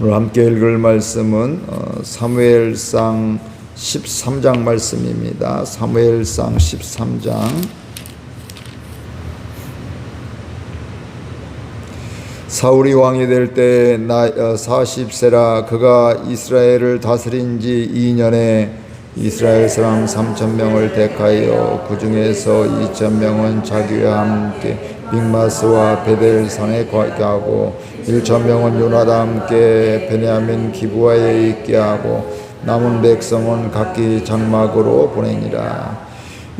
오늘 함께 읽을 말씀은 어, 사무엘상 13장 말씀입니다. 사무엘상 13장 사울이 왕이 될때 40세라 그가 이스라엘을 다스린 지 2년에 이스라엘 사람 3천 명을 택하여 그 중에서 2천 명은 자기와 함께 빅마스와 베델산에 거하게 하고 1천 명은 요나다 함께 베냐민 기부하에 있게 하고 남은 백성은 각기 장막으로 보내니라.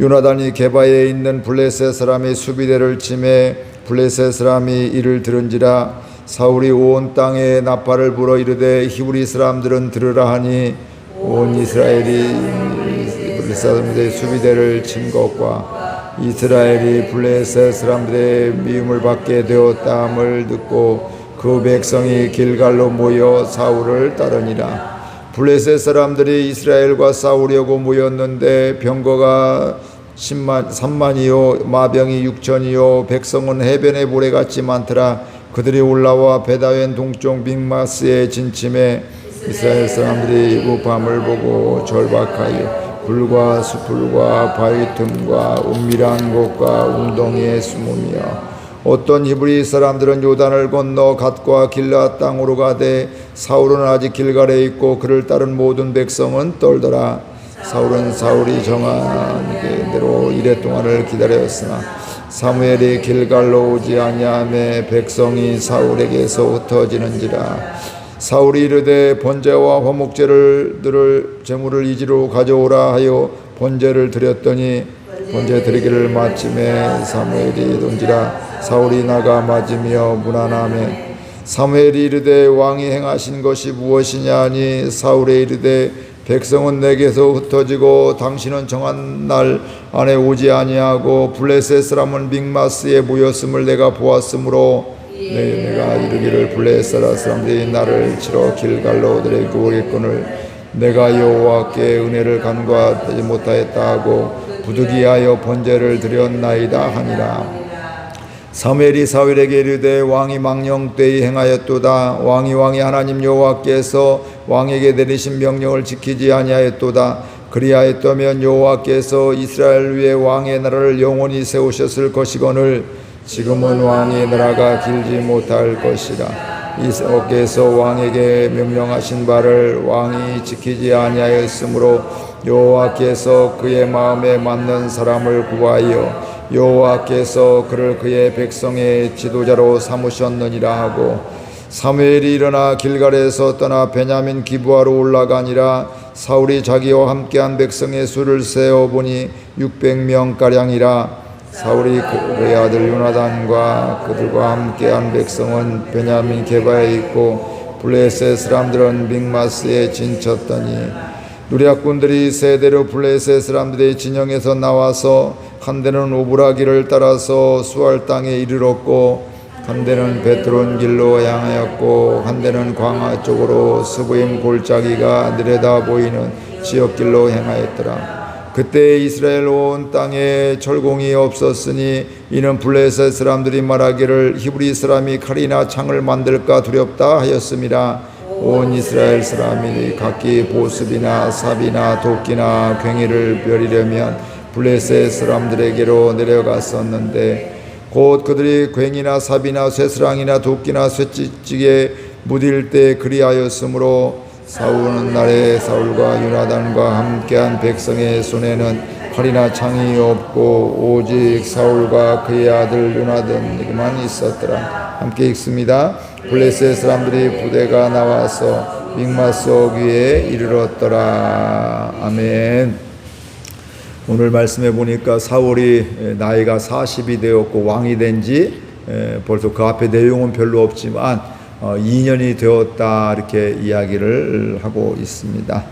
요나단이 게바에 있는 블레셋 사람의 수비대를 침해 블레셋 사람이 이를 들은지라 사울이 온 땅에 나팔을 불어 이르되 히브리 사람들은 들으라 하니 온 이스라엘이 블레셋 사람들의 수비대를 친 것과 이스라엘이 블레셋 사람들의 미움을 받게 되었다함을 듣고 그 백성이 길갈로 모여 사울을 따르니라. 블레셋 사람들이 이스라엘과 싸우려고 모였는데 병거가 10만 3만이요 마병이 6천이요 백성은 해변의 모래같이 많더라. 그들이 올라와 베다웬 동쪽 빅마스에 진침해 이스라엘 사람들이 그 밤을 보고 절박하여 불과 수풀과 바위 틈과 은밀한 곳과 웅덩이에 숨으며 어떤 히브리 사람들은 요단을 건너 갓과 길라 땅으로 가되 사울은 아직 길갈에 있고 그를 따른 모든 백성은 떨더라. 사울은 사울이 정한 대로 이래 동안을 기다렸으나 사무엘이 길갈로 오지 아니하매 백성이 사울에게서 흩어지는지라 사울이 이르되 번제와 화목제를 들을 제물을 이지로 가져오라 하여 번제를 드렸더니 번제 드리기를 마침에 사무엘이 돈지라 사울이 나가 맞으며 무난함에 사무엘이 이르되 왕이 행하신 것이 무엇이냐 하니 사울이 이르되 백성은 내게서 흩어지고 당신은 정한 날 안에 오지 아니하고 블레셋 사람은 빅마스에 모였음을 내가 보았으므로 내, 내가 이르기를 블레셋 사람들이 나를 치러 길갈로 데리고 오겠거늘 내가 여호와께 은혜를 간과하지 못하였다 하고 부득이하여 번제를 드렸나이다 하니라. 사무엘이 사울에게 이르되 왕이 망령되이 행하였도다. 왕이 왕이 하나님 여호와께서 왕에게 내리신 명령을 지키지 아니하였도다. 그리하였다면 여호와께서 이스라엘 위에 왕의 나라를 영원히 세우셨을 것이거늘 지금은 왕의 나라가 길지 못할 것이라. 이스라엘께서 왕에게 명령하신 바를 왕이 지키지 아니하였으므로 여호와께서 그의 마음에 맞는 사람을 구하여 여호와께서 그를 그의 백성의 지도자로 삼으셨느니라 하고 사무엘이 일어나 길갈에서 떠나 베냐민 기부하러 올라가니라. 사울이 자기와 함께한 백성의 수를 세어 보니 600명 가량이라 사울이 그의 아들 요나단과 그들과 함께한 백성은 베냐민 게바에 있고 블레셋 사람들은 믹마스에 진쳤더니 누리학군들이 세대로 블레셋 사람들의 진영에서 나와서 한 대는 오브라기를 따라서 수알 땅에 이르렀고 한 대는 베트론 길로 향하였고 한 대는 광야 쪽으로 스브임 골짜기가 내려다 보이는 지역길로 행하였더라. 그때 이스라엘 온 땅에 철공이 없었으니 이는 블레셋 사람들이 말하기를 히브리 사람이 칼이나 창을 만들까 두렵다 하였습니다. 온 이스라엘 사람이 각기 보습이나 삽이나 도끼나 괭이를 벼리려면 블레셋 사람들에게로 내려갔었는데 곧 그들이 괭이나 삽이나 쇠스랑이나 도끼나 쇠찌찌에 무딜 때 그리하였으므로 사울은 날에 사울과 유나단과 함께한 백성의 손에는 칼이나 창이 없고 오직 사울과 그의 아들 유나단에게만 있었더라. 함께 읽습니다. 블레셋 사람들이 부대가 나와서 믹마스 위에 이르렀더라. 아멘. 오늘 말씀해 보니까 사울이 나이가 40이 되었고 왕이 된 지 벌써 그 앞에 내용은 별로 없지만 2년이 되었다 이렇게 이야기를 하고 있습니다.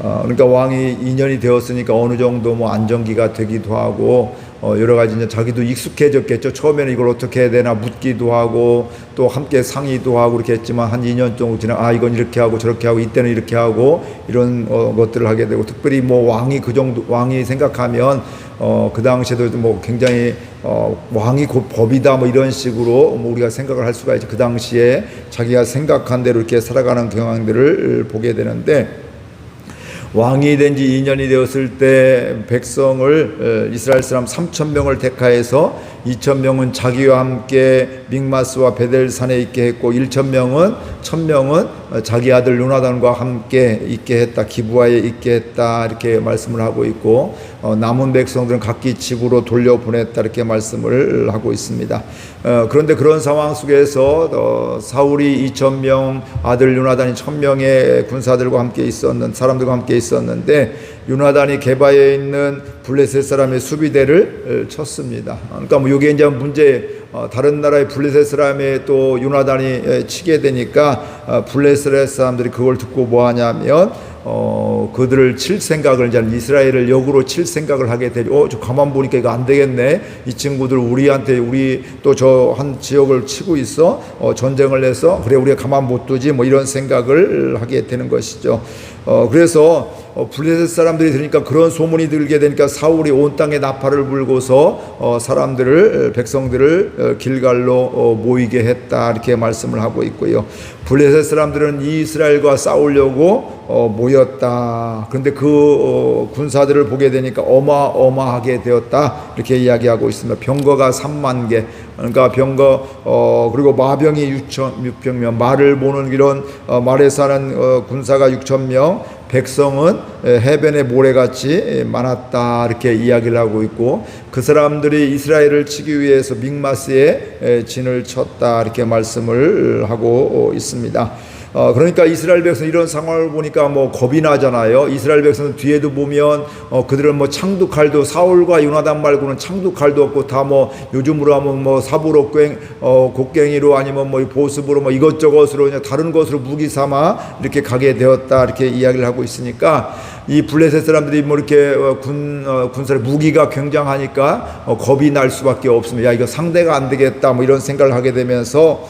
어, 그러니까 왕이 2년이 되었으니까 어느 정도 뭐 안정기가 되기도 하고 어, 여러 가지 이제 자기도 익숙해졌겠죠. 처음에는 이걸 어떻게 해야 되나 묻기도 하고 또 함께 상의도 하고 그렇게 했지만 한 2년 정도 지나 아 이건 이렇게 하고 저렇게 하고 이때는 이렇게 하고 이런 어, 것들을 하게 되고 특별히 뭐 왕이 그 정도 왕이 생각하면 어, 그 당시에도 뭐 굉장히 어, 왕이 곧 법이다 뭐 이런 식으로 뭐 우리가 생각을 할 수가 있죠. 그 당시에 자기가 생각한 대로 이렇게 살아가는 경향들을 보게 되는데 왕이 된 지 2년이 되었을 때 백성을 어, 이스라엘 사람 3천 명을 택하여서 2천 명은 자기와 함께 믹마스와 베델산에 있게 했고 1천 명은 1천 명은 어, 자기 아들 요나단과 함께 있게 했다 기부하에 있게 했다 이렇게 말씀을 하고 있고 어, 남은 백성들은 각기 집으로 돌려보냈다 이렇게 말씀을 하고 있습니다. 어, 그런데 그런 상황 속에서 어, 사울이 2천 명 아들 요나단이 1천 명의 군사들과 함께 있었는 사람들과 함께 있었는데 요나단이 게바에 있는 블레셋 사람의 수비대를 어, 쳤습니다. 그러니까 뭐 이게 이제 문제 어, 다른 나라의 블레셋 사람의 또 요나단이 에, 치게 되니까 어, 블레셋 사람들이 그걸 듣고 뭐 하냐면 어, 그들을 칠 생각을 이제 이스라엘을 역으로 칠 생각을 하게 되죠. 어, 저 가만 보니까 이거 안 되겠네. 이 친구들 우리한테 우리 또 저 한 지역을 치고 있어. 어, 전쟁을 해서 그래 우리가 가만 못 두지 뭐 이런 생각을 하게 되는 것이죠. 어, 그래서 어, 블레셋 사람들이 들으니까 그런 소문이 들게 되니까 사울이 온 땅에 나팔을 불고서 어, 사람들을 백성들을 어, 길갈로 어, 모이게 했다 이렇게 말씀을 하고 있고요. 블레셋 사람들은 이스라엘과 싸우려고 어, 모였다. 그런데 그 어, 군사들을 보게 되니까 어마어마하게 되었다 이렇게 이야기하고 있습니다. 병거가 3만 개. 그러니까 병거 어, 그리고 마병이 6천 6천 명, 말을 보는 이런 어, 말에 사는 어, 군사가 6천 명. 백성은 해변의 모래같이 많았다 이렇게 이야기를 하고 있고 그 사람들이 이스라엘을 치기 위해서 믹마스에 진을 쳤다 이렇게 말씀을 하고 있습니다. 어, 그러니까 이스라엘 백성 이런 상황을 보니까 뭐 겁이 나잖아요. 이스라엘 백성 뒤에도 보면 어, 그들은 뭐 창두칼도 사울과 요나단 말고는 창두칼도 없고 다 뭐 요즘으로 하면 뭐 사부로 꽹, 어, 곡괭이로 아니면 뭐 보습으로 뭐 이것저것으로 그냥 다른 것으로 무기 삼아 이렇게 가게 되었다 이렇게 이야기를 하고 있으니까 이 블레셋 사람들이 뭐 이렇게 어, 군 어, 군사의 무기가 굉장하니까 어, 겁이 날 수밖에 없습니다. 야 이거 상대가 안 되겠다 뭐 이런 생각을 하게 되면서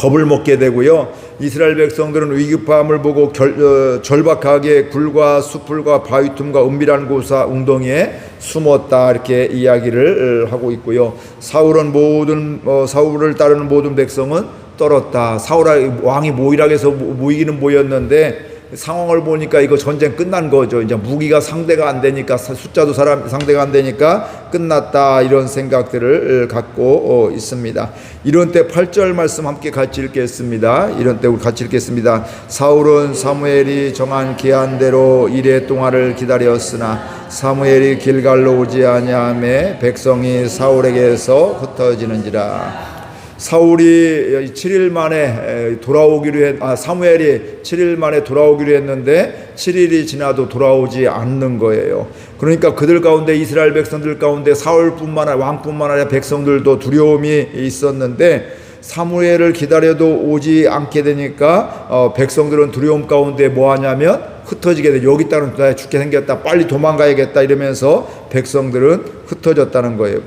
겁을 먹게 되고요. 이스라엘 백성들은 위급함을 보고 결, 어, 절박하게 굴과 수풀과 바위 틈과 은밀한 곳과 웅덩이에 숨었다 이렇게 이야기를 어, 하고 있고요. 사울은 모든 어, 사울을 따르는 모든 백성은 떨었다. 사울 왕이 모이락해서 모이기는 모였는데 상황을 보니까 이거 전쟁 끝난 거죠. 이제 무기가 상대가 안 되니까 숫자도 사람 상대가 안 되니까 끝났다 이런 생각들을 갖고 어, 있습니다. 이런 때 8절 말씀 함께 같이 읽겠습니다. 이런 때 우리 같이 읽겠습니다. 사울은 사무엘이 정한 기한대로 이래 동안을 기다렸으나 사무엘이 길갈로 오지 아니하매 백성이 사울에게서 흩어지는지라. 사울이 7일 만에 돌아오기로 했, 아, 사무엘이 7일 만에 돌아오기로 했는데 7일이 지나도 돌아오지 않는 거예요. 그러니까 그들 가운데 이스라엘 백성들 가운데 사울뿐만 아니라 왕뿐만 아니라 백성들도 두려움이 있었는데 사무엘을 기다려도 오지 않게 되니까 어, 백성들은 두려움 가운데 뭐 하냐면 흩어지게 돼. 여기 따른 나 죽게 생겼다. 빨리 도망가야겠다. 이러면서 백성들은 흩어졌다는 거예요.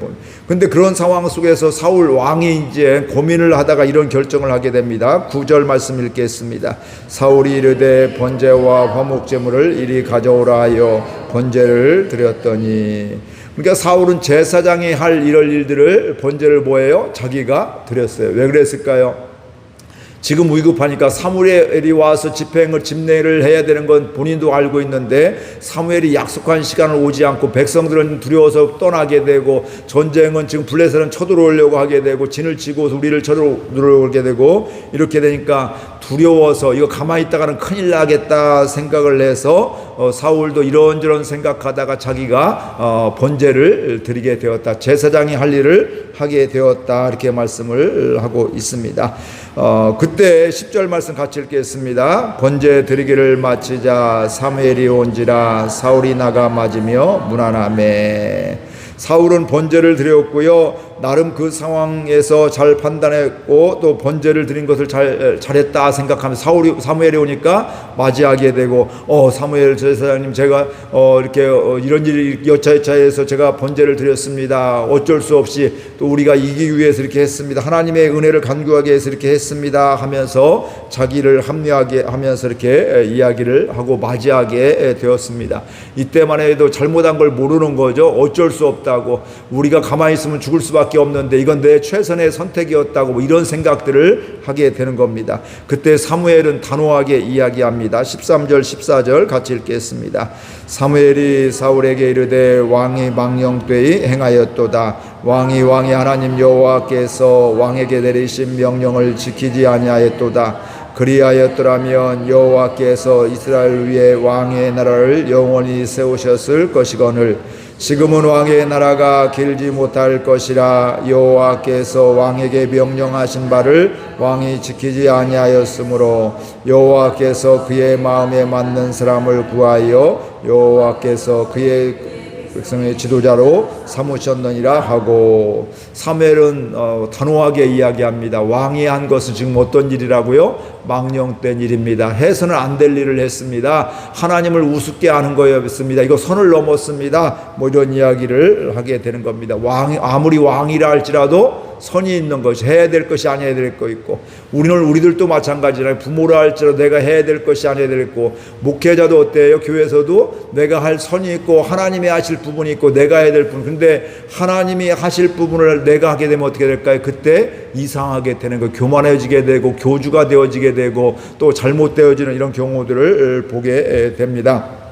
근데 그런 상황 속에서 사울 왕이 이제 고민을 하다가 이런 결정을 하게 됩니다. 구절 말씀 읽겠습니다. 사울이 이르되 번제와 화목 제물을 이리 가져오라 하여 번제를 드렸더니 그러니까 사울은 제사장이 할 이럴 일들을 번제를 뭐예요? 자기가 드렸어요. 왜 그랬을까요? 지금 위급하니까 사무엘이 와서 집행을 집례를 해야 되는 건 본인도 알고 있는데 사무엘이 약속한 시간을 오지 않고 백성들은 두려워서 떠나게 되고 전쟁은 지금 블레셋은 쳐들어오려고 하게 되고 진을 치고 우리를 쳐들어오게 되고 이렇게 되니까 두려워서 이거 가만히 있다가는 큰일 나겠다 생각을 해서 어, 사울도 이런저런 생각하다가 자기가 어, 번제를 드리게 되었다 제사장이 할 일을 하게 되었다 이렇게 말씀을 하고 있습니다. 어, 그때 10절 말씀 같이 읽겠습니다. 번제 드리기를 마치자 사무엘이 온지라 사울이 나가 맞으며 무난함에 사울은 번제를 드렸고요. 나름 그 상황에서 잘 판단했고 또 번제를 드린 것을 잘 잘했다 생각하면 사울이 사무엘이 오니까 맞이하게 되고 어 사무엘 제사장님 제가 어 이렇게 어, 이런 일이 여차여차해서 제가 번제를 드렸습니다. 어쩔 수 없이 또 우리가 이기기 위해서 이렇게 했습니다. 하나님의 은혜를 간구하기 위해서 이렇게 했습니다. 하면서 자기를 합리하게 하면서 이렇게 이야기를 하고 맞이하게 되었습니다. 이때만 해도 잘못한 걸 모르는 거죠. 어쩔 수 없다고 우리가 가만히 있으면 죽을 수밖에 없는데 이건 내 최선의 선택이었다고 뭐 이런 생각들을 하게 되는 겁니다. 그때 사무엘은 단호하게 이야기합니다. 13절 14절 같이 읽겠습니다. 사무엘이 사울에게 이르되 왕이 망령되이 행하였도다. 왕이 왕이 하나님 여호와께서 왕에게 내리신 명령을 지키지 아니하였도다. 그리하였더라면 여호와께서 이스라엘 위에 왕의 나라를 영원히 세우셨을 것이거늘 지금은 왕의 나라가 길지 못할 것이라 여호와께서 왕에게 명령하신 바를 왕이 지키지 아니하였으므로 여호와께서 그의 마음에 맞는 사람을 구하여 여호와께서 그의 백성의 지도자로 삼으셨느니라 하고 사무엘은 어, 단호하게 이야기합니다. 왕이 한 것은 지금 어떤 일이라고요? 망령된 일입니다. 해서는 안 될 일을 했습니다. 하나님을 우습게 하는 거였습니다. 이거 선을 넘었습니다. 뭐 이런 이야기를 하게 되는 겁니다. 왕 아무리 왕이라 할지라도 선이 있는 것이 해야 될 것이 아니어야 될 거 있고 우리는 우리들도 마찬가지라 부모라 할지라도 내가 해야 될 것이 아니어야 될거 목회자도 어때요? 교회에서도 내가 할 선이 있고 하나님이 하실 부분이 있고 내가 해야 될 부분. 근데 하나님이 하실 부분을 내가 하게 되면 어떻게 될까요? 그때 이상하게 되는 거 교만해지게 되고 교주가 되어지게 되고 또 잘못되어지는 이런 경우들을 보게 됩니다.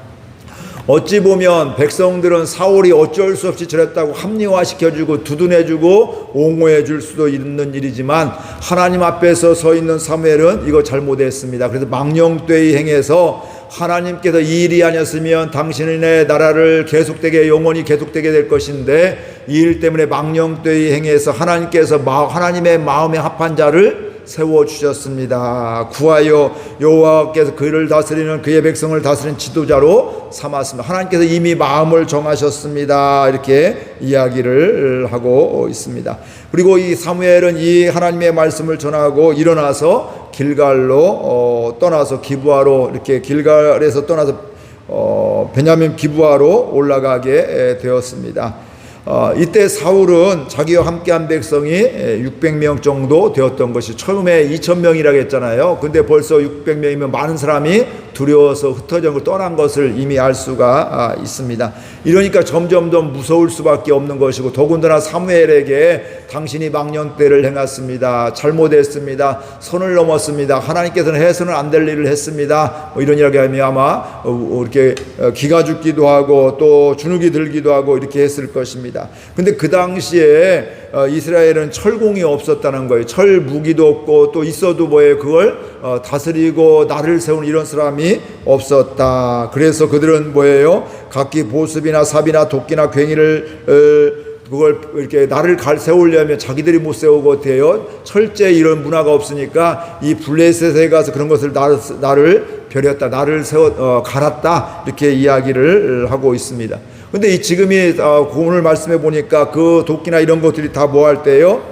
어찌 보면 백성들은 사울이 어쩔 수 없이 저랬다고 합리화시켜주고 두둔해주고 옹호해줄 수도 있는 일이지만 하나님 앞에서 서 있는 사무엘은 이거 잘못했습니다. 그래서 망령되이 행해서 하나님께서 이 일이 아니었으면 당신의 나라를 계속되게 영원히 계속되게 될 것인데 이 일 때문에 망령되이 행해서 하나님께서 하나님의 마음에 합한 자를 세워 주셨습니다. 구하여 여호와께서 그를 다스리는 그의 백성을 다스리는 지도자로 삼았습니다. 하나님께서 이미 마음을 정하셨습니다. 이렇게 이야기를 하고 있습니다. 그리고 이 사무엘은 이 하나님의 말씀을 전하고 일어나서 길갈로 어, 떠나서 기부하러 이렇게 길갈에서 떠나서 어, 베냐민 기부하러 올라가게 되었습니다. 어, 이때 사울은 자기와 함께한 백성이 600명 정도 되었던 것이 처음에 2,000명이라고 했잖아요. 근데 벌써 600명이면 많은 사람이 두려워서 흩어져 떠난 것을 이미 알 수가 아, 있습니다. 이러니까 점점 더 무서울 수밖에 없는 것이고 더군다나 사무엘에게 당신이 망령 때를 행했습니다. 잘못했습니다. 선을 넘었습니다. 하나님께서는 해서는 안 될 일을 했습니다. 뭐 이런 이야기 하면 아마 어, 이렇게 어, 기가 죽기도 하고 또 주눅이 들기도 하고 이렇게 했을 것입니다. 근데 그 당시에 어, 이스라엘은 철공이 없었다는 거예요. 철 무기도 없고 또 있어도 뭐예요? 그걸 다스리고 나를 세우는 이런 사람이 없었다. 그래서 그들은 뭐예요? 각기 보습이나 삽이나 도끼나 괭이를 그걸 이렇게 나를 갈 세우려면 자기들이 못 세우고 돼요. 철제 이런 문화가 없으니까 이 블레셋에 가서 그런 것을 나를, 나를 벼렸다, 나를 세워 어, 갈았다 이렇게 이야기를 하고 있습니다. 근데 이 지금이 어, 오늘 말씀해 보니까 그 도끼나 이런 것들이 다 뭐 할 때요?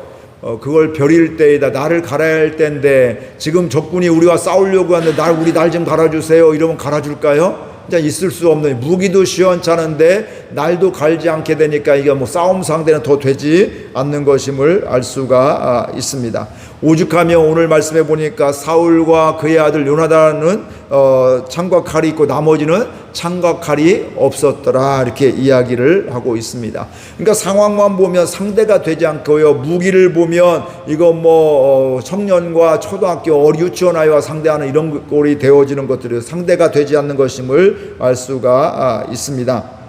어, 그걸 벼릴 때이다. 나를 갈아야 할 때인데 지금 적군이 우리와 싸우려고 하는데 날 우리 날 좀 갈아주세요. 이러면 갈아줄까요? 진짜 있을 수 없는 무기도 시원찮은데 날도 갈지 않게 되니까 이게 뭐 싸움 상대는 더 되지 않는 것임을 알 수가 아, 있습니다. 오죽하면 오늘 말씀해 보니까 사울과 그의 아들 요나단은 어, 창과 칼이 있고 나머지는 창과 칼이 없었더라 이렇게 이야기를 하고 있습니다. 그러니까 상황만 보면 상대가 되지 않고요. 무기를 보면 이거 뭐 어, 청년과 초등학교 어리 유치원 아이와 상대하는 이런 꼴이 되어지는 것들이 상대가 되지 않는 것임을 알 수가 아, 있습니다.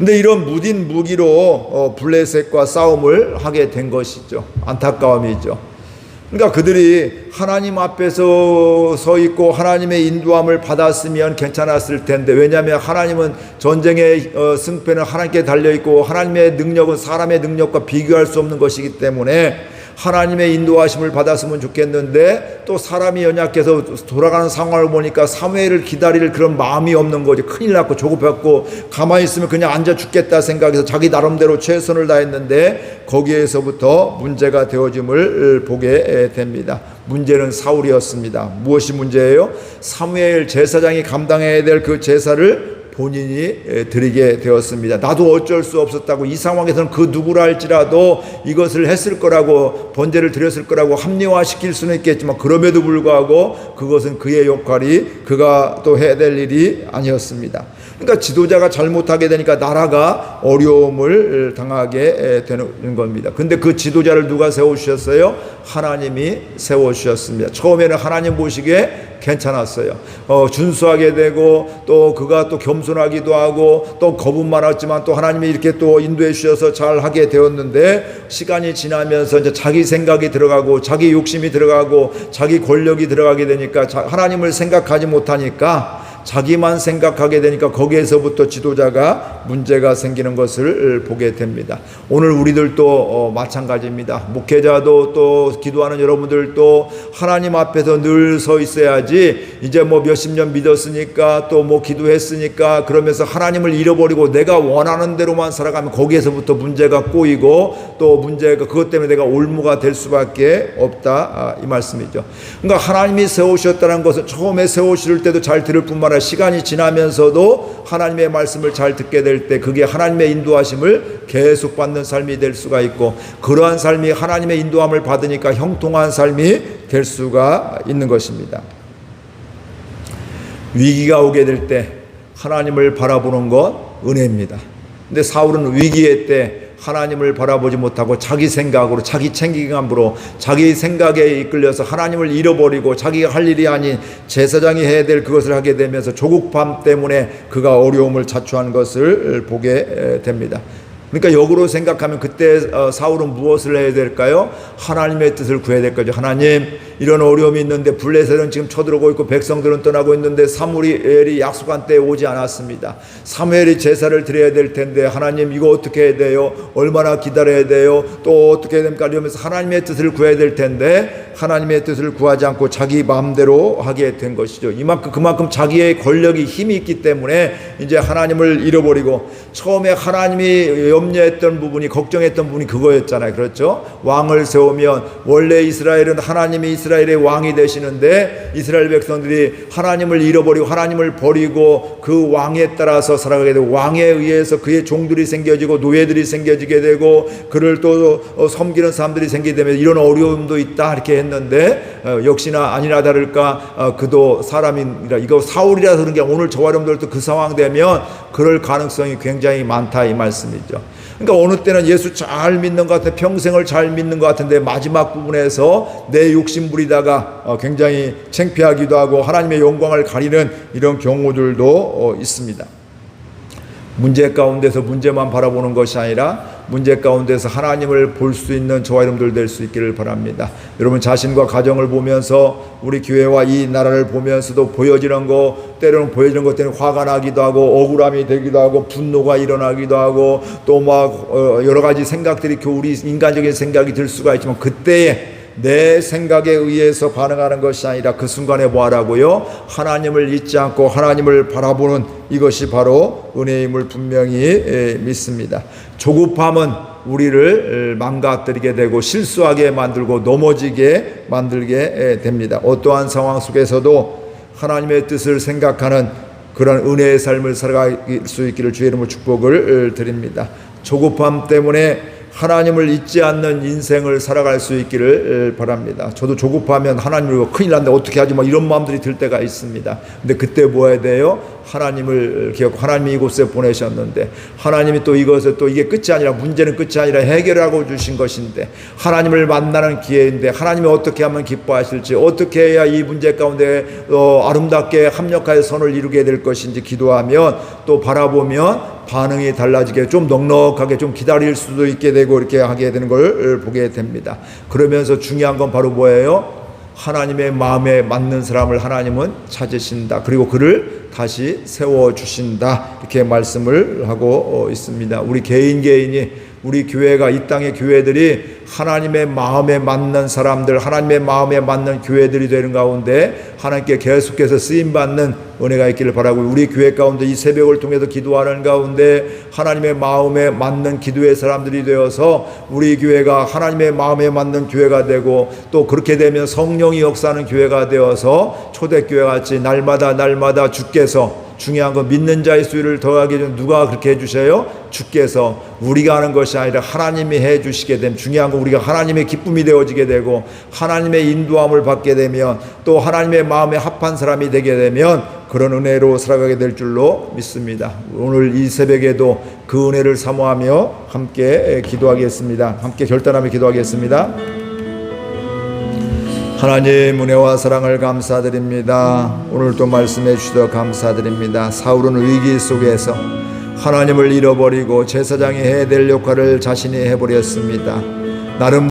근데 이런 무딘 무기로 어, 블레셋과 싸움을 하게 된 것이죠. 안타까움이죠. 그러니까 그들이 하나님 앞에서 서 있고 하나님의 인도함을 받았으면 괜찮았을 텐데 왜냐하면 하나님은 전쟁의 어, 승패는 하나님께 달려 있고 하나님의 능력은 사람의 능력과 비교할 수 없는 것이기 때문에 하나님의 인도하심을 받았으면 좋겠는데 또 사람이 연약해서 돌아가는 상황을 보니까 사무엘을 기다릴 그런 마음이 없는 거지. 큰일 났고 조급했고 가만히 있으면 그냥 앉아 죽겠다 생각해서 자기 나름대로 최선을 다했는데 거기에서부터 문제가 되어짐을 보게 됩니다. 문제는 사울이었습니다. 무엇이 문제예요? 사무엘 제사장이 감당해야 될 그 제사를 본인이 드리게 되었습니다. 나도 어쩔 수 없었다고 이 상황에서는 그 누구라 할지라도 이것을 했을 거라고 번제를 드렸을 거라고 합리화시킬 수는 있겠지만 그럼에도 불구하고 그것은 그의 역할이 그가 또 해야 될 일이 아니었습니다. 그러니까 지도자가 잘못하게 되니까 나라가 어려움을 당하게 되는 겁니다. 근데 그 지도자를 누가 세워주셨어요? 하나님이 세워주셨습니다. 처음에는 하나님 보시기에 괜찮았어요. 어, 준수하게 되고 또 그가 또 겸손 하기도 하고 또 겁은 많았지만 또 하나님이 이렇게 또 인도해 주셔서 잘 하게 되었는데 시간이 지나면서 이제 자기 생각이 들어가고 자기 욕심이 들어가고 자기 권력이 들어가게 되니까 자, 하나님을 생각하지 못하니까 자기만 생각하게 되니까 거기에서부터 지도자가 문제가 생기는 것을 보게 됩니다. 오늘 우리들도 어, 마찬가지입니다. 목회자도 또 기도하는 여러분들도 하나님 앞에서 늘 서 있어야지 이제 뭐 몇십 년 믿었으니까 또 뭐 기도했으니까 그러면서 하나님을 잃어버리고 내가 원하는 대로만 살아가면 거기에서부터 문제가 꼬이고 또 문제가 그것 때문에 내가 올무가 될 수밖에 없다 아, 이 말씀이죠. 그러니까 하나님이 세우셨다는 것은 처음에 세우실 때도 잘 들을 뿐만 아니라 시간이 지나면서도 하나님의 말씀을 잘 듣게 될 때 그게 하나님의 인도하심을 계속 받는 삶이 될 수가 있고 그러한 삶이 하나님의 인도함을 받으니까 형통한 삶이 될 수가 있는 것입니다. 위기가 오게 될 때 하나님을 바라보는 것 은혜입니다. 근데 사울은 위기의 때 하나님을 바라보지 못하고 자기 생각으로 자기 책임감으로 자기 생각에 이끌려서 하나님을 잃어버리고 자기가 할 일이 아닌 제사장이 해야 될 그것을 하게 되면서 조국밤 때문에 그가 어려움을 자초한 것을 보게 됩니다. 그러니까 역으로 생각하면 그때 어, 사울은 무엇을 해야 될까요? 하나님의 뜻을 구해야 될 거죠. 하나님 이런 어려움이 있는데 블레셋은 지금 쳐들어오고 있고 백성들은 떠나고 있는데 사무엘이 약속한 때에 오지 않았습니다. 사무엘이 제사를 드려야 될 텐데 하나님 이거 어떻게 해야 돼요? 얼마나 기다려야 돼요? 또 어떻게 해야 됩니까? 이러면서 하나님의 뜻을 구해야 될 텐데 하나님의 뜻을 구하지 않고 자기 마음대로 하게 된 것이죠. 이만큼 그만큼 자기의 권력이 힘이 있기 때문에 이제 하나님을 잃어버리고 처음에 하나님이 염려했던 부분이 걱정했던 부분이 그거였잖아요. 그렇죠? 왕을 세우면 원래 이스라엘은 하나님이 이스라엘 의 왕이 되시는데 이스라엘 백성들이 하나님을 잃어버리고 하나님을 버리고 그 왕에 따라서 살아가게 되고 왕에 의해서 그의 종들이 생겨지고 노예들이 생겨지게 되고 그를 또 섬기는 사람들이 생기게 되면 이런 어려움도 있다 이렇게 했는데 어, 역시나 아니나 다를까 어, 그도 사람이라 이거 사울이라서 그런 게 오늘 저와 여러분들도 그 상황 되면 그럴 가능성이 굉장히 많다 이 말씀이죠. 그러니까 어느 때는 예수 잘 믿는 것 같아 평생을 잘 믿는 것 같은데 마지막 부분에서 내 욕심 부리다가 어, 굉장히 창피하기도 하고 하나님의 영광을 가리는 이런 경우들도 어, 있습니다. 문제 가운데서 문제만 바라보는 것이 아니라 문제 가운데서 하나님을 볼 수 있는 저와 여러분들 될 수 있기를 바랍니다. 여러분 자신과 가정을 보면서 우리 교회와 이 나라를 보면서도 보여지는 거 때로는 보여지는 것 때문에 화가 나기도 하고 억울함이 되기도 하고 분노가 일어나기도 하고 또막 어, 여러 가지 생각들이 우리 인간적인 생각이 들 수가 있지만 그때에 내 생각에 의해서 반응하는 것이 아니라 그 순간에 뭐 하라고요? 하나님을 잊지 않고 하나님을 바라보는 이것이 바로 은혜임을 분명히 믿습니다. 조급함은 우리를 망가뜨리게 되고 실수하게 만들고 넘어지게 만들게 됩니다. 어떠한 상황 속에서도 하나님의 뜻을 생각하는 그런 은혜의 삶을 살아갈 수 있기를 주의 이름으로 축복을 드립니다. 조급함 때문에 하나님을 잊지 않는 인생을 살아갈 수 있기를 바랍니다. 저도 조급하면 하나님을 큰일 난다 어떻게 하지 뭐 이런 마음들이 들 때가 있습니다. 근데 그때 뭐 해야 돼요? 하나님을 기억 하나님이 이곳에 보내셨는데 하나님이 또 이것을 또 이게 끝이 아니라 문제는 끝이 아니라 해결하고 주신 것인데 하나님을 만나는 기회인데 하나님이 어떻게 하면 기뻐하실지 어떻게 해야 이 문제 가운데 어, 아름답게 합력하여 선을 이루게 될 것인지 기도하면 또 바라보면 반응이 달라지게 좀 넉넉하게 좀 기다릴 수도 있게 되고 이렇게 하게 되는 걸 보게 됩니다. 그러면서 중요한 건 바로 뭐예요? 하나님의 마음에 맞는 사람을 하나님은 찾으신다. 그리고 그를 다시 세워 주신다. 이렇게 말씀을 하고 있습니다. 우리 개인 개인이 우리 교회가 이 땅의 교회들이 하나님의 마음에 맞는 사람들, 하나님의 마음에 맞는 교회들이 되는 가운데 하나님께 계속해서 쓰임 받는 은혜가 있기를 바라고 우리 교회 가운데 이 새벽을 통해서 기도하는 가운데 하나님의 마음에 맞는 기도의 사람들이 되어서 우리 교회가 하나님의 마음에 맞는 교회가 되고 또 그렇게 되면 성령이 역사하는 교회가 되어서 초대교회 같이 날마다 날마다 주께서 중요한 건 믿는 자의 수를 더하게 좀 누가 그렇게 해주셔요? 주께서 우리가 하는 것이 아니라 하나님이 해주시게 되면 중요한 건 우리가 하나님의 기쁨이 되어지게 되고 하나님의 인도함을 받게 되면 또 하나님의 마음에 합한 사람이 되게 되면 그런 은혜로 살아가게 될 줄로 믿습니다. 오늘 이 새벽에도 그 은혜를 사모하며 함께 기도하겠습니다. 함께 결단하며 기도하겠습니다. 하나님 은혜와 사랑을 감사드립니다. 오늘도 말씀해 주셔서 감사드립니다. 사울은 위기 속에서 하나님을 잃어버리고 제사장이 해야 될 역할을 자신이 해버렸습니다. 나름